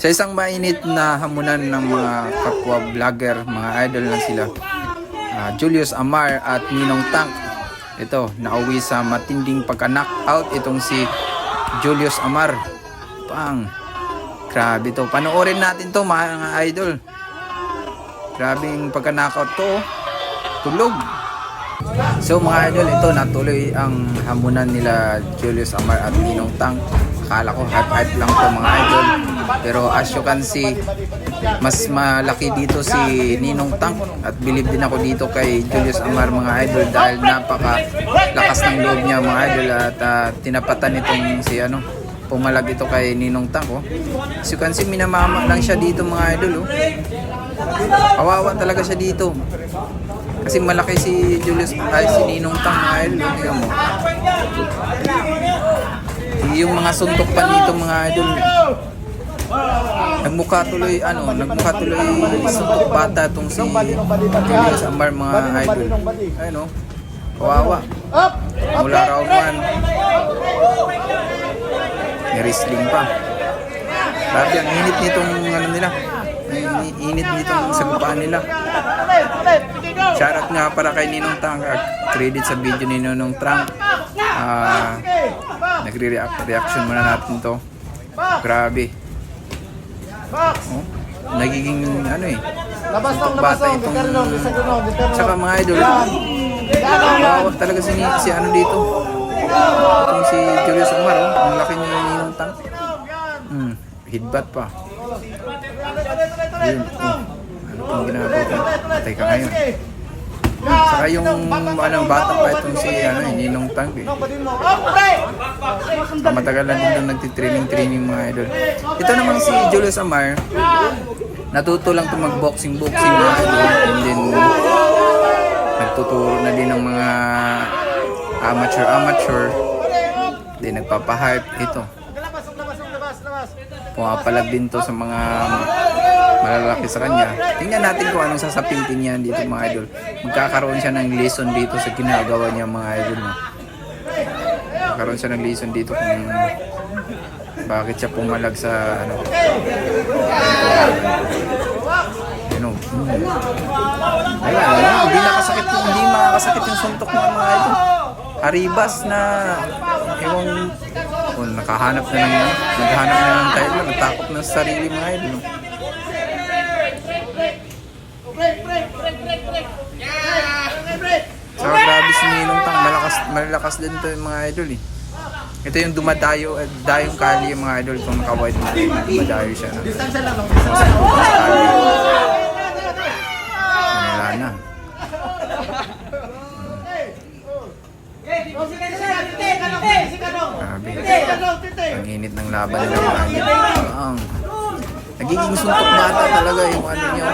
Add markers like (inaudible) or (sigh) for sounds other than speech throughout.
Sa isang mainit na hamunan ng mga kapwa vlogger, mga idol lang sila. ah, Julius Amar at Ninong Tank. Ito, nauwi sa matinding pagka-knockout itong si Julius Amar. Pang. Grabe to. Panoorin natin to mga idol. Grabing pagka-knockout to. oh. Tulog. So mga idol, ito natuloy ang hamunan nila Julius Amar at Ninong Tang. Akala ko hype-hype lang to mga idol. Pero as you can see, mas malaki dito si Ninong Tang. At believe din ako dito kay Julius Amar mga idol dahil napaka lakas ng loob niya mga idol at ah, tinapatan itong si ano pumalag ito kay Ninong Tang oh. As you can see, minamama lang siya dito mga idol oh. Kawawa talaga siya dito. Kasi malaki si Julius ay si Ninong Tang Mahal, tingnan mo. Yung mga suntok pa nito mga idol. Nagmukha tuloy ano, nagmukha tuloy suntok bata tong si Julius Amar mga idol. Ayun oh. Kawawa. Mula round 1. May pa. Grabe, ang init nitong ano nila. Init nitong sagupaan nila. Shoutout nga para kay Ninong Tang. Credit sa video ni Ninong Tang. Ah, nagre-react reaction muna natin to. Grabe. Oh, nagiging ano eh. Labas lang, labas lang. dito rin, dito rin. Tsaka mga idol. Kawawa talaga si, si ano dito. Itong si Julius Omar. Oh. Ang laki ni Ninong Tang. Hmm, headbutt pa. Ayun. Oh. Ano pong ginagawa ko? Patay ka ngayon. Saka yung ano, bata pa itong si ano, eh, Ninong Tang. Eh. Matagal na din nagtitraining-training mga idol. Ito naman si Julius Amar. Natuto lang to mag-boxing-boxing mga idol. And then, nagtuturo na din ng mga amateur-amateur. Then, nagpapahype. Ito. Pumapalag din to sa mga malalaki sa kanya. Tingnan natin kung anong sasapintin niya dito mga idol. Magkakaroon siya ng lesson dito sa ginagawa niya mga idol. No? Magkakaroon siya ng lesson dito kung bakit siya pumalag sa ano. Ano? Hmm. Wala, wala. Hindi nakasakit, hindi makakasakit yung suntok ng mga idol. Haribas na ewan o nakahanap na ng naghahanap na ng tayo natakot na sa sarili mga idol. No? Saka grabe si Ninong Tang, malakas, malakas din to yung mga idol eh. Ito yung dumadayo, eh, dayong kali yung mga idol kung naka-white na dumadayo siya. No? Distansya lang, distansya lang. Wala na. Grabe. Ang init ng laban nila mga idol. Nagiging suntok bata talaga yung ano niya.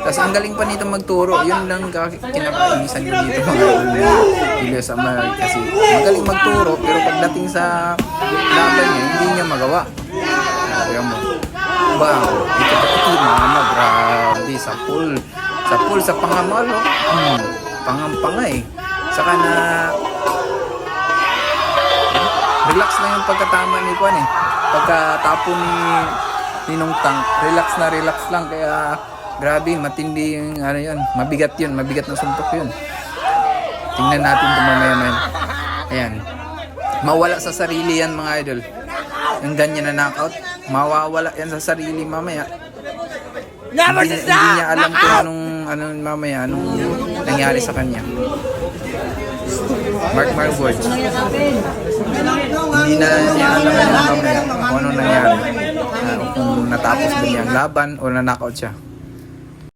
Tapos ang galing pa nito magturo. Yun lang ka- kinakainisan ko dito (laughs) mga idol. Julius Amal. Kasi magaling magturo pero pagdating sa laban niya, hindi niya magawa. Kaya mo. Bang, ito ito mama, grabe sa pool. Sa pool, sa pangamal, oh. Hmm, pangampanga eh. Saka na relax na yung pagkatama ni Kwan eh. Pagkatapo ni Ninong Tang, relax na relax lang. Kaya grabe, matindi yung ano yun. Mabigat yun, mabigat na suntok yun. Tingnan natin ito mamaya man. Ayan. Mawala sa sarili yan mga idol. Yung ganyan na knockout, mawawala yan sa sarili mamaya. Hindi, hindi niya alam kung anong, anong mamaya, anong nangyari sa kanya. Mark my words. Hindi na niya alam yung mamaya kung anong nangyari. Kung natapos ba niya ang laban o na-knockout siya.